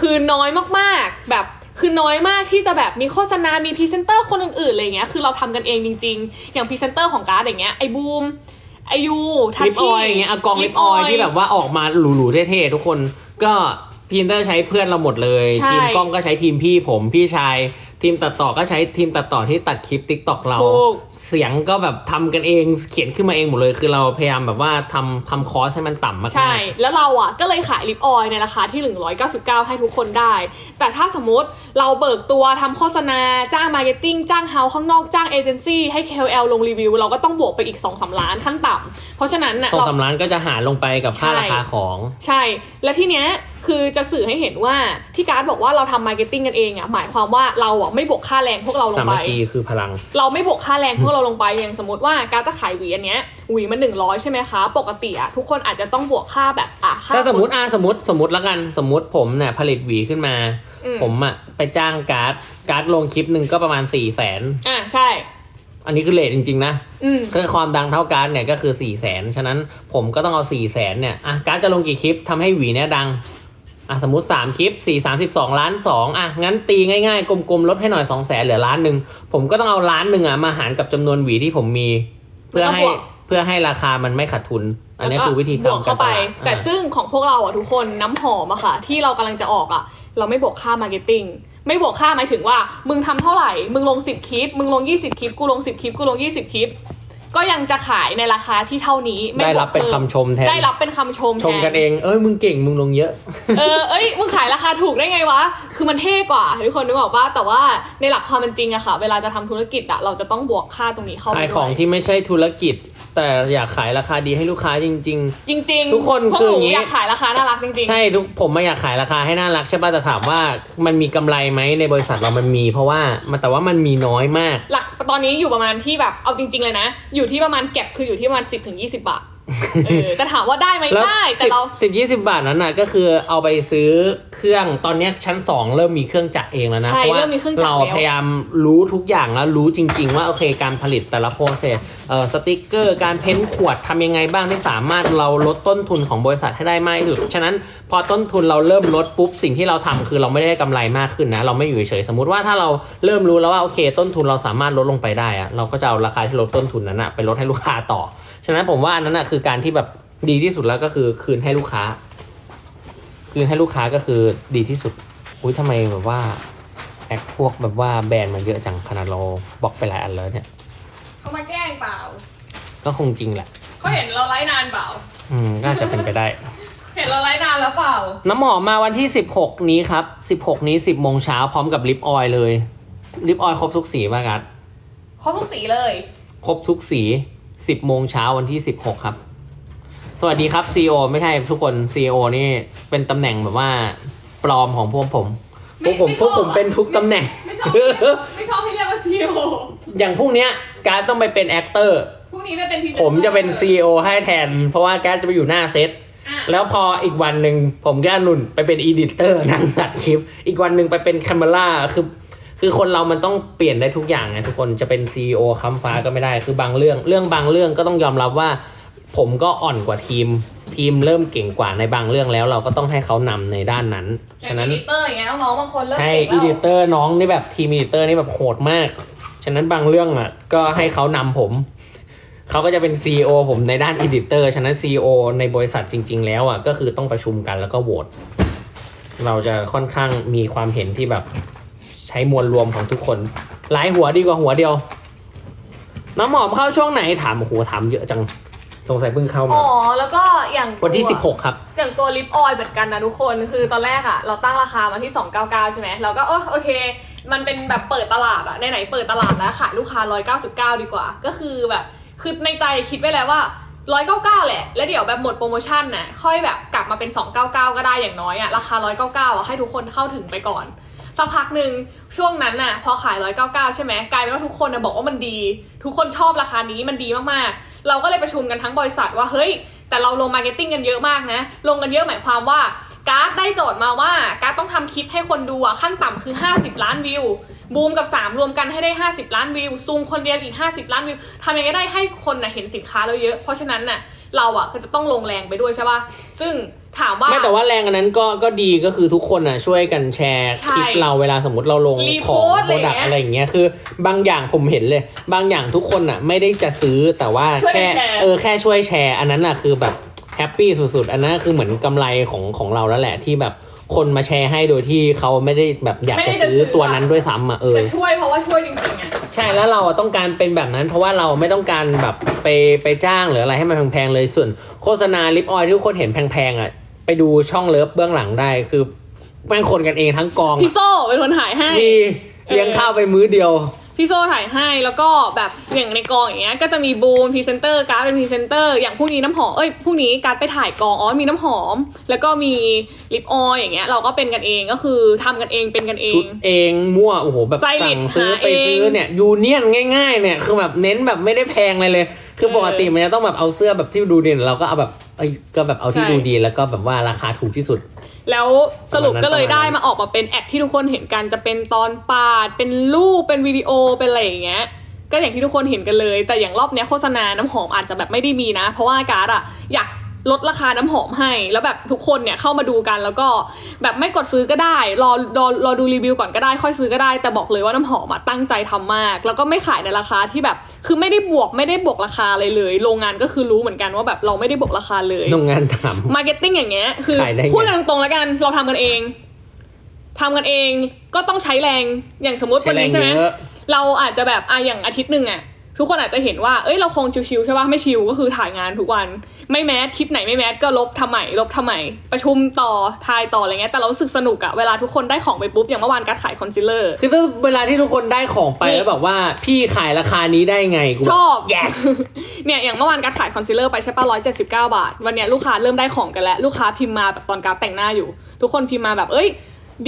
Speaker 2: คือน้อยมากๆแบบ คือน้อยมากที่จะแบบมีโฆษณา มีพรีเซนเตอร์คนอื่นๆอะไรเงี้ย คือเราทำกันเองจริง ๆ อย่างพรีเซนเตอร์ของการ์ดอย่างเงี้ย ไอบูม ไอยูทัช
Speaker 1: ลิปอ
Speaker 2: ชี่
Speaker 1: อยล์อย่างเงี้ยอะกองลิปออยล์ที่แบบว่าออกมาหรูๆเท่ๆทุกคน ก็พีมเตอร์ใช้เพื่อนเราหมดเลย
Speaker 2: ใช่
Speaker 1: ทีมกล้องก็ใช้ทีมพี่ผมพี่ชาย ทีมตัดต่อก็ใช้ทีมตัดต่อที่ตัดคลิปติ๊กต็อกเรา
Speaker 2: ถูก
Speaker 1: เสียงก็แบบทำกันเองเขียนขึ้นมาเองหมดเลย คือเราพยายามแบบว่าทำทำคอร์สให้มันต่ำมากๆ
Speaker 2: ใช่ แล้วเราอะก็เลยขายลิปออยล์ในราคาที่ 199 ให้ทุกคนได้ แต่ถ้าสมมติเราเบิกตัวทำโฆษณา จ้างมาร์เก็ตติ้ง จ้างเฮาข้างนอก จ้างเอเจนซี่ ให้ KOL ลงรีวิว เราก็ต้องบวกไปอีก 2-3 ล้านขั้นต่ำ เพราะฉะนั้นน่ะ
Speaker 1: สอง
Speaker 2: เรา
Speaker 1: สามล้านก็จะหารลงไปกับค่า
Speaker 2: ใช่
Speaker 1: ราคาของ
Speaker 2: ใช่ และที่เนี้ย คือจะสื่อให้เห็นว่าที่การ์ดบอกว่าเราทำมาร์เก็ตติ้งกันเองอะหมายความว่าเราอะไม่บวกค่าแรงพวกเราล
Speaker 1: สาง
Speaker 2: ไป
Speaker 1: มัคคีคือพลัง
Speaker 2: เราไม่บวกค่าแรงพวกเราลงไปอย่างสมมติว่าการดจะขายหวีอันเนี้ยหวีมันหนึ่งร้อยใช่ไหมคะ ปกติอะทุกคนอาจจะต้องบวกค่าแบบอะค่า
Speaker 1: ถ้าสมมติอ่าสมมติสมมติแล้วกันสมมติผมเนี่ยผลิตหวีขึ้นมา
Speaker 2: อืม
Speaker 1: ผมอะไปจ้างการ์ดการ์ดลงคลิปหนึ่งก็ประมาณสี่แสน
Speaker 2: อะใช่
Speaker 1: อันนี้คือเลทจริงๆนะ
Speaker 2: อืม
Speaker 1: คือความดังเท่าการ์ดเนี่ยก็คือ4ี่แสนฉะนั้นผมก็ต้องเอา4ี่แสนเนี่ยอะการ์ดจะลงกี่คลิปทำให้หวีเนี่ยดัง อะสมมติ 3 คลิป 4 32 ล้าน 2 อะ งั้นตีง่ายๆ กลมๆ ลดให้หน่อย 2 0 0แสนเหลือล้านหนึ่ง ผมก็ต้องเอาล้านหนึ่งอะ มาหารกับจำนวนหวีที่ผมมี เพื่อให้
Speaker 2: แล้วก็บวก
Speaker 1: เพื่อให้ราคามันไม่ขาดทุน อันนี้
Speaker 2: แล้ก็
Speaker 1: คือวิธี
Speaker 2: บวก
Speaker 1: ทำกา
Speaker 2: เข้าร
Speaker 1: ต
Speaker 2: ไป
Speaker 1: ลาด
Speaker 2: แต่
Speaker 1: อะ
Speaker 2: ซึ่งของพวกเราอะทุกคนน้ำหอมอะค่ะ ที่เรากำลังจะออกอะเราไม่บวกค่ามาร์เก็ตติ้งไม่บวกค่าหมายถึงว่า มึงทำเท่าไหร่ มึงลง 10 คลิป มึงลง 20 คลิป กูลง 10 คลิป กูลง 20 คลิป ก็ยังจะขายในราคาที่เท่านี้ม่
Speaker 1: ได้
Speaker 2: บวก
Speaker 1: รับเป็น
Speaker 2: พิ่ม
Speaker 1: คำชมแทน
Speaker 2: ได้รับเป็นคำชม
Speaker 1: ชม
Speaker 2: แท
Speaker 1: กันเอง เอ้ยมึงเก่งมึงลงเยอะ
Speaker 2: เออเอ้ยมึงขายราคาถูกได้ไงวะคือมันเท่กว่าทุกคนนึกออกปะแต่ว่าในหลักความเป็นจริงอะค่ะ เวลาจะทำธุรกิจอะเราจะต้องบวกค่าตรงนี้เข้าไป
Speaker 1: ขาย
Speaker 2: ด้วย
Speaker 1: ของที่ไม่ใช่ธุรกิจ แต่อยากขายราคาดีให้ลูกค้าจริง ๆ
Speaker 2: จริง ๆ
Speaker 1: ทุกคน
Speaker 2: พวก
Speaker 1: คือ
Speaker 2: ห
Speaker 1: อ
Speaker 2: นู
Speaker 1: ย่างงี้
Speaker 2: อยากขายราคาน่ารักจริงๆ
Speaker 1: ใช่ทุกผมมาอยากขายราคาให้น่ารักใช่ป่ะแต่ถามว่ามันมีกำไรไหมในบริษัทเรามันมี เพราะว่ามันแต่ว่ามันมีน้อยมาก
Speaker 2: หลักตอนนี้อยู่ประมาณที่แบบเอาจริง ๆ เลยนะ อยู่ที่ประมาณเก็บคืออยู่ที่ประมาณ10ถึง20 บาท เออแต่ถามว่าได้ไหม
Speaker 1: แล้ว
Speaker 2: ได้แต่
Speaker 1: สิบ
Speaker 2: เรา
Speaker 1: สิบยี่สิบาทนั้นน่ะก็คือเอาไปซื้อเครื่องตอนเนี้ยชั้นสองเริ่มมีเครื่องจักรเองแล้วนะ
Speaker 2: ใช่
Speaker 1: เพราะว่า
Speaker 2: เริ่มมีเครื่องจักร
Speaker 1: เรา
Speaker 2: แล้ว
Speaker 1: พยายามรู้ทุกอย่างแล้วรู้จริง ๆ ว่าโอเคการผลิตแต่ละโปรเซสเอ่อสติกเกอร์การเพ้นขวดทำยังไงบ้างที่สามารถเราลดต้นทุนของบริษัทให้ได้มากที่สุด ฉะนั้นพอต้นทุนเราเริ่มลดปุ๊บสิ่งที่เราทำคือเราไม่ได้กำไรมากขึ้นนะ เราไม่อยู่เฉยๆสมมติว่าถ้าเราเริ่มรู้แล้วว่าโอเค ต้นทุนเราสามารถลดลงไปได้อะเราก็จะเอาราคาที่ลดต้นทุนนั้นอะไปลดให้ลูกค้าต่อ ฉะนั้นผมว่าอันนั้นอะคือการที่แบบดีที่สุดแล้วก็คือคืนให้ลูกค้า คืนให้ลูกค้าก็คือดีที่สุดอุ้ยทำไมแบบว่าแอคพวกแบบว่าแบรนด์มันเยอะจังขนาดเราบล็อกไปหลายอันแล้วเนี่ย
Speaker 2: เขามาแกล้งเปล่า
Speaker 1: ก็คงจริงแหละ
Speaker 2: เขาเห็นเราไลฟ์นานเปล่า
Speaker 1: อืมก็อาจจะเป็นไปได้
Speaker 2: เห็นเราไลฟ์นานแล้วเปล่า
Speaker 1: น้ำหอมมาวันที่สิบหกนี้ครับสิบหกนี้สิบโมงเช้าพร้อมกับลิปออยล์เลยลิปออยล์ครบทุกสีป่ะกัส
Speaker 2: ครบทุกสีเลย
Speaker 1: ครบทุกสี สิบโมงเช้าวันที่สิบหกครับ สวัสดีครับ CEO ไม่ใช่ทุกคน CEO นี่เป็นตำแหน่งแบบว่า ปลอมของพวกผม พวกผมพวกผมเป็นทุกตำแหน่ง
Speaker 2: ไม่ชอบไม่ชอบให้เรียกว่าซีโอ
Speaker 1: อย่างพวกเนี้ยการดต้องไปเป็นแอคเตอร์
Speaker 2: พรุ่งนี้ไม่เป็นพรีซนตอร์
Speaker 1: ผมจะเป็น CEO ให้แทน เพราะว่าการดจะไปอยู่หน้าเซต
Speaker 2: อะ
Speaker 1: แล้วพออีกวันหนึ่งผมก็นุ่นไปเป็นอีดิเตอร์นั่งตัดคลิป อีกวันหนึ่งไปเป็นแคมเมราคือ คือคนเรามันต้องเปลี่ยนได้ทุกอย่างไงทุกคนจะเป็น CEO ค้ำฟ้าก็ไม่ได้ คือบางเรื่อง เรื่องบางเรื่องก็ต้องยอมรับว่า ผมก็อ่อนกว่าทีม ทีมเริ่มเก่งกว่าในบางเรื่องแล้ว เราก็ต้องให้เขานำในด้านนั้น
Speaker 2: อย่า
Speaker 1: ฉะ
Speaker 2: ง
Speaker 1: นั้น
Speaker 2: อีดิเตอร์อย่างเงี้ยน้องๆบางคนเริ่ม
Speaker 1: ใช่
Speaker 2: เก่ง
Speaker 1: อี
Speaker 2: แล้ว
Speaker 1: ดิเตอร์น้องนี่แบบทีมอีดิเตอร์นี่แบบโหดมาก ฉะนั้นบางเรื่องอะ ก็ให้เขานำผม เขาก็จะเป็น CEO ผมในด้านอีดิเตอร์ฉะนั้น CEO ในบริษัทจริง ๆ แล้วอะก็คือต้องประชุมกันแล้วก็โหวตเราจะค่อนข้างมีความเห็นที่แบบใช้มวลรวมของทุกคน หลายหัวดีกว่าหัวเดียว น้ำหอมเข้าช่วงไหนถามโอ้โหถามเยอะจังสงสัยเพิ่งเข้ามา
Speaker 2: อ๋อ แล้วก็อย่าง
Speaker 1: วันที่
Speaker 2: ตัว
Speaker 1: 16 ครับ
Speaker 2: อย่างตัวลิปออยล์เหมือนกันนะทุกคน คือตอนแรกอะเราตั้งราคามาที่ 299 ใช่ไหมเราก็เออโอเค มันเป็นแบบเปิดตลาดอะไหนๆเปิดตลาดแล้วขายลูกค้า 199 ดีกว่า ก็คือแบบคือในใจคิดไว้แล้วว่า199แหละ แล้วเดี๋ยวแบบหมดโปรโมชั่นน่ะ ค่อยแบบกลับมาเป็น299ก็ได้อย่างน้อยอะราคา199อะให้ทุกคนเข้าถึงไปก่อน สักพักหนึ่งช่วงนั้นน่ะ พอขาย 199 ใช่ไหมกลายเป็นว่าทุกคนนะบอกว่ามันดี ทุกคนชอบราคานี้มันดีมากๆ เราก็เลยประชุมกันทั้งบริษัทว่าเฮ้ย แต่เราลงมาร์เก็ตติ้งกันเยอะมากนะ ลงกันเยอะหมายความว่าการ์ดได้โจทย์มาว่าการ์ดต้องทำคลิปให้คนดูอะขั้นต่ำคือ 50 ล้านวิวบูมกับ 3 รวมกันให้ได้ 50 ล้านวิวซูมคนเดียวอีก 50 ล้านวิวทำยังไงได้ให้คนน่ะเห็นสินค้าเราเยอะ เพราะฉะนั้นน่ะ เราอะก็จะต้องลงแรงไปด้วยใช่ป่ะซึ่งถามว่า
Speaker 1: ไม่แต่ว่าแรงอันนั้นก็ก็ดีก็คือทุกคนอะช่วยกันแชร์
Speaker 2: ใช่
Speaker 1: คลิปเราเวลาสมมติเราลง
Speaker 2: รี
Speaker 1: ข
Speaker 2: โพ
Speaker 1: อง
Speaker 2: สต์
Speaker 1: โปรดัก
Speaker 2: อะไรอย่างเงี้ย
Speaker 1: อะไรอย่างเงี้ยคือบางอย่างผมเห็นเลย บางอย่างทุกคนอะไม่ได้จะซื้อแต่ว่า
Speaker 2: ช่วยกั
Speaker 1: แค่
Speaker 2: นแชร์
Speaker 1: เออแค่ช่วยแชร์ อันนั้นอะคือแบบแฮปปี้สุดๆ อันนั้นคือเหมือนกำไรของของเราแล้วแหละที่แบบ คนมาแชร์ให้โดยที่เขาไม่ได้แบบอยาก
Speaker 2: ไม่ได้
Speaker 1: จะ
Speaker 2: จะ
Speaker 1: ซื้อ
Speaker 2: ซื้อ
Speaker 1: ตัวนั้นด้วยซ้ำอะเออ
Speaker 2: แต่ช่วยเพราะว่าช่วยจริงๆอะ
Speaker 1: ใช่แล้วเราอะต้องการเป็นแบบนั้นเพราะว่าเราไม่ต้องการแบบไปไปจ้างหรืออะไรให้มันแพงๆเลยส่วนโฆษณาลิปออยที่ทุกคนเห็นแพงๆอะไปดูช่องเลิฟเบื้องหลังได้คือแม่งคนกันเองทั้งกอง
Speaker 2: พี่โซ่เป็นคนถ่ายให้
Speaker 1: มีเลี้ยงข้าวไปมื้อเดียว
Speaker 2: พี่โซ่ถ่ายให้แล้วก็แบบอย่างในกองอย่างเงี้ยก็จะมีบูมพรีเซนเตอร์การ์ดเป็นพรีเซนเตอร์อย่างพรุ่งนี้น้ำหอมเอ้ยพรุ่งนี้การ์ดไปถ่ายกองอ๋อมีน้ำหอม แล้วก็มีลิปออยล์อย่างเงี้ยเราก็เป็นกันเองก็คือทำกันเองเป็นกันเอ
Speaker 1: ชุ
Speaker 2: ง
Speaker 1: ดเองมั่วโอ้โหแบบ
Speaker 2: ไซริ
Speaker 1: สั่
Speaker 2: ส
Speaker 1: งซื้อ
Speaker 2: หา
Speaker 1: ไปซื้อ
Speaker 2: เอง
Speaker 1: เนี่ยยูเนียนง่าย ๆ เนี่ยคือแบบเน้นแบบไม่ได้แพงเลยเลย คือ
Speaker 2: เออ
Speaker 1: ปกติมันจะต้องแบบเอาเสื้อแบบที่ดูดีเราก็เอาแบบ เอ้ยก็แบบเอาที่
Speaker 2: ใช่
Speaker 1: ดูดีแล้วก็แบบว่าราคาถูกที่สุด
Speaker 2: แล้วสรุปก็เลย
Speaker 1: ประมาณนั้น
Speaker 2: ได้มาออกมาเป็นแอดที่ทุกคนเห็นกันจะเป็นตอนปาด เป็นรูปเป็นวิดีโอเป็นอะไรอย่างเงี้ยก็อย่างที่ทุกคนเห็นกันเลย แต่อย่างรอบเนี้ยโฆษณาน้ำหอมอาจจะแบบไม่ได้มีนะ เพราะว่าการ์ดอะอยาก ลดราคาน้ำหอมให้ แล้วแบบทุกคนเนี่ยเข้ามาดูกันแล้วก็แบบไม่กดซื้อก็ได้ รอรอรอดูรีวิวก่อนก็ได้ ค่อยซื้อก็ได้ แต่บอกเลยว่าน้ำหอมอะตั้งใจทำมาก แล้วก็ไม่ขายในราคาที่แบบ คือไม่ได้บวกไม่ได้บวกราคาเลยเลย โรงงานก็คือรู้เหมือนกันว่าแบบเราไม่ได้บวกราคาเลย
Speaker 1: โรงงานถาม
Speaker 2: มาร์เก็ตติ้งอย่างเงี้ยคือ
Speaker 1: ขายได้ไง
Speaker 2: พูดกันตรงๆแล้วกันเราทำกันเองทำกันเองก็ต้องใช้แรงอย่างสมมติ
Speaker 1: ใช้
Speaker 2: วัน
Speaker 1: แรง
Speaker 2: นี้ใช่ไหม
Speaker 1: เยอะ
Speaker 2: เราอาจจะแบบอะอย่างอาทิตย์หนึ่งอะ ทุกคนอาจจะเห็นว่า เอ้ย เราคงชิวๆใช่ป่ะ ไม่ชิวก็คือถ่ายงานทุกวัน ไม่แมส คลิปไหนไม่แมสก็ลบทำใหม่ลบทำใหม่ประชุมต่อ ทายต่ออะไรเงี้ย แต่เรารู้สึกสนุกอะเวลาทุกคนได้ของไปปุ๊บ อย่างเมื่อวานการดขายคอนซีลเลอร์
Speaker 1: คือถ้าเวลาที่ทุกคนได้ของไป
Speaker 2: นี่
Speaker 1: แล้วแบบว่า พี่ขายราคานี้ได้ไงกูแบบ
Speaker 2: ชอบ
Speaker 1: yes
Speaker 2: เนี่ย อย่างเมื่อวานการดขายคอนซีลเลอร์ไปใช่ป่ะร้อยเจ็ดสิบเก้าบาท วันเนี้ยลูกค้าเริ่มได้ของกันแล้ว ลูกค้าพิมพ์มาแบบตอนการดแต่งหน้าอยู่ ทุกคนพิมพ์มาแบบ เอ้ย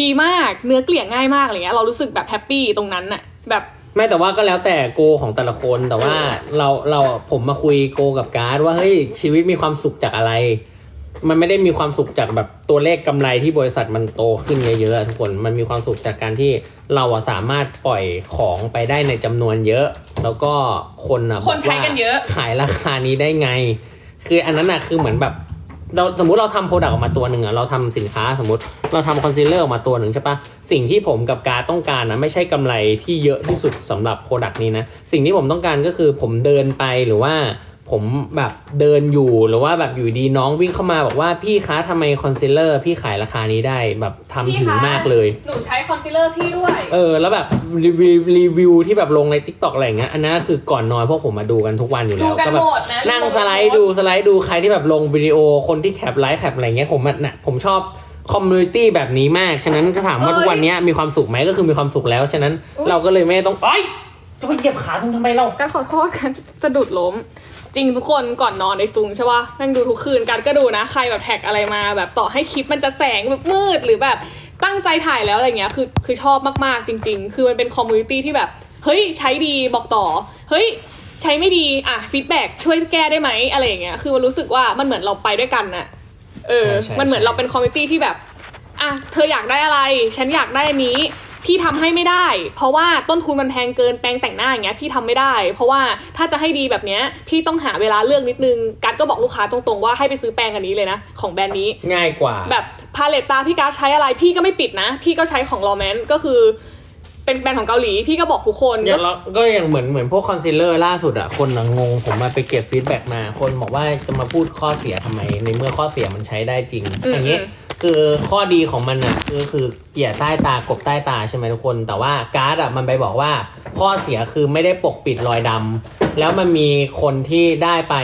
Speaker 2: ดีมาก เนื้อเกลี่ยง่ายมากอะไรเงี้ย เรารู้สึกแบบแฮปปี้ตรงนั้นน่ะแบบ
Speaker 1: ไม่แต่ว่าก็แล้วแต่โกของแต่ละคนแต่ว่าเราเราผมมาคุยโกกับการ์ดว่าเฮ้ยชีวิตมีความสุขจากอะไร มันไม่ได้มีความสุขจากแบบตัวเลขกำไรที่บริษัทมันโตขึ้นเยอะๆอะทุกคนมันมีความสุขจากการที่เราอะสามารถปล่อยของไปได้ในจำนวนเยอะ แล้วก็คนอะ
Speaker 2: คนใช้กันเยอะ
Speaker 1: ขายราคานี้ได้ไง คืออันนั้นอะคือเหมือนแบบ เราสมมติเราทำโปรดักต์ออกมาตัวหนึ่งอะเราทำสินค้าสมมติเราทำคอนซีลเลอร์ออกมาตัวหนึ่งใช่ปะสิ่งที่ผมกับการต้องการนะไม่ใช่กำไรที่เยอะที่สุดสำหรับโปรดักต์นี้นะ สิ่งที่ผมต้องการก็คือผมเดินไปหรือว่า ผมแบบเดินอยู่หรือว่าแบบอยู่ดีน้องวิ่งเข้ามาบอกว่าพี่คะทำไมคอนซีลเลอร์พี่ขายราคานี้ได้แบบทำ
Speaker 2: พี่
Speaker 1: ถึง
Speaker 2: คะ
Speaker 1: มากเลย
Speaker 2: หนูใช้คอนซีลเลอร์พี่ด้วย
Speaker 1: เออ แล้วแบบรีวิวรีวิวที่แบบลงใน t ิ k t o k อะไรอย่างเงี้ยอันนั้นคือก่อนนอนพวกผมมาดูกันทุกวันอยู่
Speaker 2: ดู
Speaker 1: แล้ว
Speaker 2: กัน
Speaker 1: ก็แบ
Speaker 2: ห
Speaker 1: บ
Speaker 2: มดนะ
Speaker 1: นั่งสไลด์ดูสไลด์ดูใครที่แบบลงวิดีโอคนที่แคปไลฟ์แคปอะไรเงี้ยผมอะน่ะผมชอบคอมมูนิตี้แบบนี้มาก ฉะนั้นถ้าถามว่าทุกวันเนี้ยมีความสุขไหมก็คือมีความสุขแล้ว ฉะนั้นเราก็เลยไม่ต้องเอ้ยจะไปเหยียบขาทำไมเรา
Speaker 2: การขอโทษกันสะดุดล้ม จริงทุกคนก่อนนอนในซุงใช่ป่ะนั่งดูทุกคืนกันก็ดูนะ ใครแบบแท็กอะไรมา แบบต่อให้คลิปมันจะแสงแบบมืดหรือแบบตั้งใจถ่ายแล้วอะไรเงี้ยคือคือชอบมากๆจริง ๆ คือมันเป็นคอมมูนิตี้ที่แบบ เฮ้ยใช้ดีบอกต่อ เฮ้ยใช้ไม่ดีอะฟีดแบ็กช่วยแก้ได้ไหมอะไรอย่างเงี้ยคือมันรู้สึกว่ามันเหมือนเราไปด้วยกันน่ะเออ
Speaker 1: ใช่ใช่
Speaker 2: มันเหมือน
Speaker 1: ใช่
Speaker 2: เราเป็นคอมมูนิตี้ที่แบบอะเธออยากได้อะไร ฉันอยากได้อันนี้ พี่ทำให้ไม่ได้ เพราะว่าต้นทุนมันแพงเกินแปรงแต่งหน้าอย่างเงี้ยพี่ทำไม่ได้ เพราะว่าถ้าจะให้ดีแบบเนี้ยพี่ต้องหาเวลาเลือกนิดนึงกัดก็บอกลูกค้าตรงๆว่าให้ไปซื้อแปรงอันนี้เลยนะ ของแบรนด์นี้
Speaker 1: ง่ายกว่า
Speaker 2: แบบพาเลตตาพี่การดใช้อะไรพี่ก็ไม่ปิดนะ พี่ก็ใช้ของลอแมนก็คือเป็นแบรนด์ของเกาหลี พี่ก็บอกทุกคน
Speaker 1: อย่างเราก็อย่างเหมือนเหมือนพวกคอนซีลเลอร์ล่าสุดอะคนอะงงผมมาไปเก็บฟีดแบ็กมา คนบอกว่าจะมาพูดข้อเสียทำไม ในเมื่อข้อเสียมันใช้ได้จริง
Speaker 2: อืม
Speaker 1: อย่างนี้ คือข้อดีของมันอะคือคือเกลี่ยใต้ตากบใต้ตาใช่ไหมทุกคน แต่ว่าการ์ดอะมันไปบอกว่า ข้อเสียคือไม่ได้ปกปิดรอยดำแล้วมันมีคนที่ได้ไป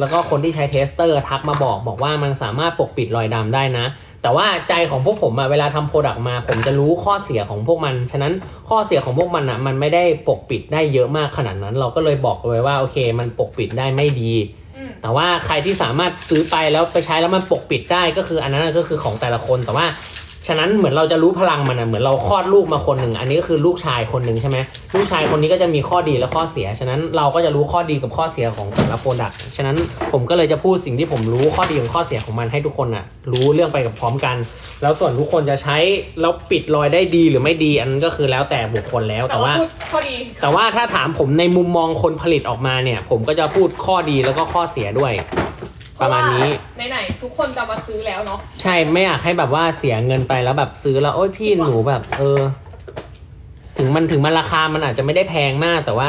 Speaker 1: แล้วก็คนที่ใช้เทสเตอร์ทักมาบอกบอกว่ามันสามารถปกปิดรอยดำได้นะ แต่ว่าใจของพวกผมอะเวลาทำโปรดักต์มา ผมจะรู้ข้อเสียของพวกมัน ฉะนั้นข้อเสียของพวกมันอะมันไม่ได้ปกปิดได้เยอะมากขนาดนั้น เราก็เลยบอกไว้ว่าโอเค มันปกปิดได้ไม่ดี แต่ว่าใครที่สามารถซื้อไปแล้วไปใช้แล้วมันปกปิดได้ก็คืออันนั้นก็คือของแต่ละคนแต่ว่า ฉะนั้นเหมือนเราจะรู้พลังมันอะเหมือนเราคลอดลูกมาคนหนึ่งอันนี้ก็คือลูกชายคนหนึ่งใช่ไหมลูกชายคนนี้ก็จะมีข้อดีและข้อเสีย ฉะนั้นเราก็จะรู้ข้อดีกับข้อเสียของแต่ละโปรดักต์ฉะนั้นผมก็เลยจะพูดสิ่งที่ผมรู้ข้อดีกับข้อเสียของมันให้ทุกคนอะรู้เรื่องไปกับพร้อมกัน แล้วส่วนทุกคนจะใช้แล้วปิดรอยได้ดีหรือไม่ดีอันนั้นก็คือแล้วแต่บุคคลแล้ว
Speaker 2: แต่
Speaker 1: แต่
Speaker 2: ว่า
Speaker 1: ว่า
Speaker 2: พูดข้อดี
Speaker 1: แต่ว่าถ้าถามผมในมุมมองคนผลิตออกมาเนี่ย ผมก็จะพูดข้อดีแล้วก็ข้อเสียด้วย ประมาณนี้
Speaker 2: เพราะว่าไหนๆทุกคนจะมาซื้อแล้วเนาะ
Speaker 1: ใช่ไม่อยากให้แบบว่าเสียเงินไปแล้วแบบซื้อแล้วโอ้ยพี่หนูแบบ เออ ถึงมันถึงมันราคามันอาจจะไม่ได้แพงมาก แต่ว่า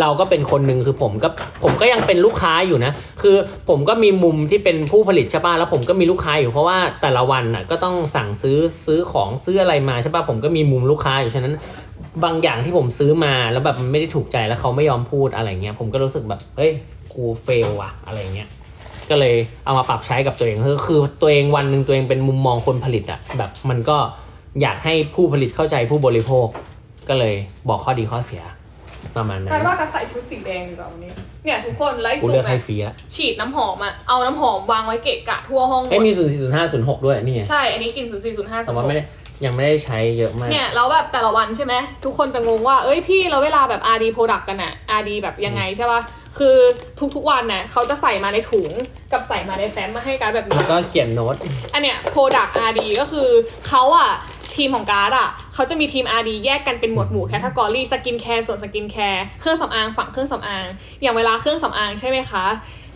Speaker 1: เราก็เป็นคนหนึ่งคือผมก็ผมก็ยังเป็นลูกค้าอยู่นะ คือผมก็มีมุมที่เป็นผู้ผลิตใช่ป่ะแล้วผมก็มีลูกค้าอยู่เพราะว่าแต่ละวันน่ะก็ต้องสั่งซื้อซื้อของซื้ออะไรมาใช่ป่ะผมก็มีมุมลูกค้าอยู่ฉะนั้น บางอย่างที่ผมซื้อมาแล้วแบบมันไม่ได้ถูกใจแล้วเขาไม่ยอมพูดอะไรเงี้ยผมก็รู้สึกแบบเฮ้ยกูเฟลว่ะอะไรเงี้ย ก็เลยเอามาปรับใช้กับตัวเองคือคือตัวเองวันหนึ่งตัวเองเป็นมุมมองคนผลิตอะแบบมันก็อยากให้ผู้ผลิตเข้าใจผู้บริโภค ก็เลยบอกข้อดีข้อเสียประมาณนั้
Speaker 2: แปล
Speaker 1: น
Speaker 2: ว่ากัดใส่ชุดสีแดงดีกว่าวันนี้ เนี่ยทุกคนไลฟ์
Speaker 1: กู
Speaker 2: ซู
Speaker 1: เลือก
Speaker 2: ม
Speaker 1: ให้
Speaker 2: อะ
Speaker 1: ฟรีละ
Speaker 2: ฉีดน้ำหอมอะเอาน้ำหอมวางไว้เกะกะทั่วห้องหม
Speaker 1: เอ้ย
Speaker 2: ด
Speaker 1: มีศูนย์สี่ศูนย์ห้าศูนย์หกด้วยนี่ไง
Speaker 2: ใช่ อันนี้กินศูนย์สี่ศูนย์ห้า
Speaker 1: แต่ว่าไม่ได้ยังไม่ได้ใช้เยอะมาก
Speaker 2: เนี่ยแล้วแบบแต่ละวันใช่ไหม ทุกคนจะงงว่า เอ้ยพี่เราเวลาแบบ RD product กันอะ RD แบบยังไงใช่ป่ะ คือทุกๆวันน่ะเขาจะใส่มาในถุงกับใส่มาในแฟ้มมาให้การดแบบ
Speaker 1: แล้ว
Speaker 2: นี้
Speaker 1: ก็เขียนโน้ต
Speaker 2: อันเนี้ย product RD ก็คือเขาอะทีมของการ์ดอะเขาจะมีทีม RD แยกกันเป็นหมวดหมู่แคตตากรีสกินแคร์ส่วนสกินแคร์เครื่องสำอางฝั่งเครื่องสำอาง อย่างเวลาเครื่องสำอางใช่ไหมคะ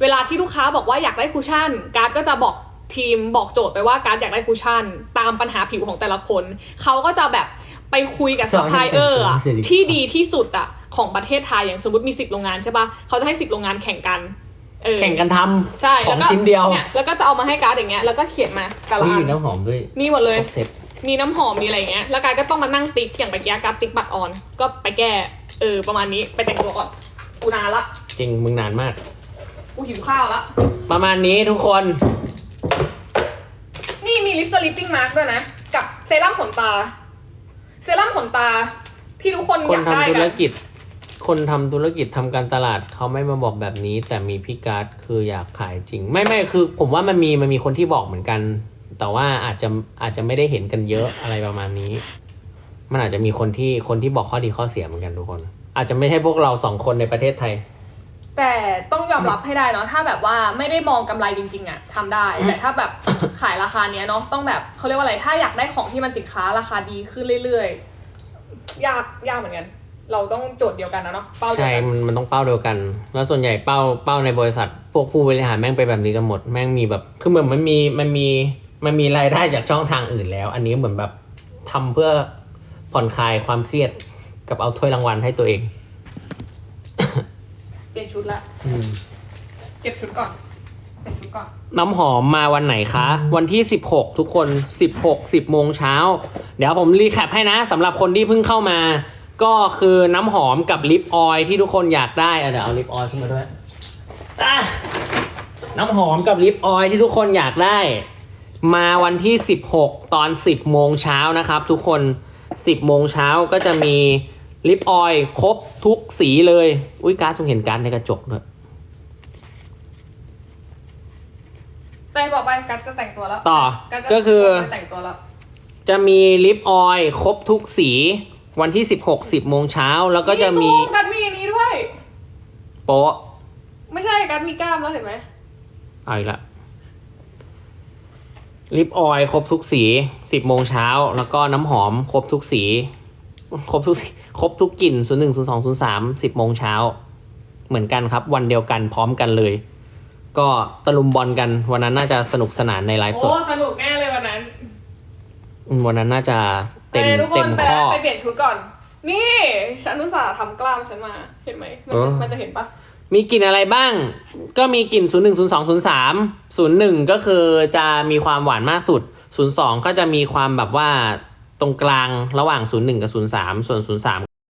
Speaker 2: เวลาที่ลูกค้าบอกว่าอยากได้คุชชั่น การ์ดก็จะบอกทีมบอกโจทย์ไปว่าการ์ดอยากได้คุชชั่น ตามปัญหาผิวของแต่ละคน เขาก็จะแบบไปคุยกับ
Speaker 1: ส
Speaker 2: ซั
Speaker 1: อ
Speaker 2: พ
Speaker 1: น
Speaker 2: พลายเออร์อะ
Speaker 1: ให้เป็น
Speaker 2: ที่ดีที่สุดอะ ของประเทศไทยอย่างสมมติมี10โรงงานใช่ปะเขาจะให้10โรงงานแข่งกันเออ
Speaker 1: แข่งกันทำ
Speaker 2: ใช่
Speaker 1: ของ
Speaker 2: แล้วก็
Speaker 1: ชิ้นเดียว
Speaker 2: นี่แล้วก็จะเอามาให้การ์ดอย่างเงี้ยแล้วก็เขียนมาแต่ละ
Speaker 1: นี่
Speaker 2: อั
Speaker 1: มี
Speaker 2: น
Speaker 1: น้ำหอมด้วย
Speaker 2: มีหมดเลย
Speaker 1: ครบเซ็ต
Speaker 2: มีน้ำหอมมีอะไรอย่างเงี้ยแล้วการก็ต้องมานั่งติ๊กอย่างไปแก้การดติ๊กบัตรออน ก็ไปแก้เออประมาณนี้ไปแต่งตัวก่อนกูนานละ
Speaker 1: จริงมึงนานมาก
Speaker 2: กูหิวข้าวละ
Speaker 1: ประมาณนี้ทุกคน
Speaker 2: นี่มีลิปสลิปปิ้งมาร์กด้วยนะ กับเซรั่มขนตา เซรั่มขนตาที่ทุกคน
Speaker 1: ค
Speaker 2: อนยากได้
Speaker 1: ทำธุ
Speaker 2: กั
Speaker 1: ร
Speaker 2: น
Speaker 1: กิจ คนทำธุรกิจทำการตลาดเขาไม่มาบอกแบบนี้ แต่มีพี่การ์ดคืออยากขายจริง ไม่ไม่คือ ผมว่ามันมีมันมีคนที่บอกเหมือนกัน แต่ว่าอาจจะอาจจะไม่ได้เห็นกันเยอะอะไรประมาณนี้ มันอาจจะมีคนที่คนที่บอกข้อดีข้อเสียเหมือนกันทุกคน อาจจะไม่ใช่พวกเราสองคนในประเทศไทย
Speaker 2: แต่ต้องยอมรับให้ได้เนาะถ้าแบบว่าไม่ได้มองกำไรจริง ๆอะทำได้ แต่ถ้าแบบขายราคาเนี้ยเนาะต้องแบบเขาเรียกว่าอะไรถ้าอยากได้ของที่มันสินค้าราคาดีขึ้นเรื่อยๆยากยากเหมือนกัน เราต้องโจทย์เดียวกันนะเนาะเป้าเดียว
Speaker 1: ใช่
Speaker 2: กัน
Speaker 1: มันมันต้องเป้าเดียวกัน แล้วส่วนใหญ่เป้าเป้าในบริษัท พวกผู้บริหารแม่งไปนแบบนี้กันหมด แม่งมีแบบ คือเหมือนมันมีมันมีมันมีรายได้จากช่องทางอื่นแล้ว อันนี้เหมือนแบบทำเพื่อผ่อนคลายความเครียดกับเอาถ้วยรางวัลให้ตัวเอง
Speaker 2: เปลี่ยนชุดละ
Speaker 1: อืม
Speaker 2: เก็บชุดก่อนเปลี่ยนชุดก่อน
Speaker 1: น้ำหอมมาวันไหนคะ วันที่ 16 ทุกคน 16 10โมงเช้า เดี๋ยวผมรีแคปให้นะสำหรับคนที่เพิ่งเข้ามา ก็คือน้ำหอมกับลิปออยล์ที่ทุกคนอยากได้อะเดี๋ยวเอาลิปออยล์ขึ้นมาด้วยอะน้ำหอมกับลิปออยล์ที่ทุกคนอยากได้ มาวันที่ 16 ตอน 10 โมงเช้านะครับ ทุกคน 10 โมงเช้าก็จะมีลิปออยล์ครบทุกสีเลย อุ้ยการ์ดทรงเห็นการ์ดในกระจกด้วย
Speaker 2: ไปบอกไปกัดจะแต่งตัวแล้ว
Speaker 1: ต่อ
Speaker 2: กัดจะ
Speaker 1: ก็คือ
Speaker 2: แต่งตัวแล้ว
Speaker 1: จะมีลิปออยล์ครบทุกสี วันที่16 10โมงเช้าแล้วก็จะมี
Speaker 2: ตู้กัดมีอันนี้ด้วย
Speaker 1: โป๊ะ
Speaker 2: ไม่ใช่กัดมีกล้ามแล้วเห็นไหม
Speaker 1: เอาอีกละลิปออยล์ครบทุกสี10โมงเช้า แล้วก็น้ำหอมครบทุกสี ครบทุกสีครบทุกกลิ่น01 02 03 10โมงเช้า เหมือนกันครับ วันเดียวกันพร้อมกันเลย ก็ตะลุมบอลกันวันนั้นน่าจะสนุกสนานในไลฟ์สด
Speaker 2: โอ้สนุกแน่เลยวันนั้น
Speaker 1: อืมวันนั้นน่าจะ เต็ม
Speaker 2: ไปทุกค
Speaker 1: เต็
Speaker 2: น
Speaker 1: ม
Speaker 2: ไป
Speaker 1: ข้อ
Speaker 2: ไปเปลี่ยนชุดก่อน นี่ฉันอุตส่าห์ทำกล้ามฉันมา เห็นไหมมัน
Speaker 1: เออ
Speaker 2: มันจะเห็นปะ
Speaker 1: มีกลิ่นอะไรบ้าง ก็มีกลิ่น 0 1 0 2 0 3 0 1 ก็คือจะมีความหวานมากสุด 0 2 ก็จะมีความแบบว่าตรงกลางระหว่าง 0 1 กับ 0 3 ส่วน 0 3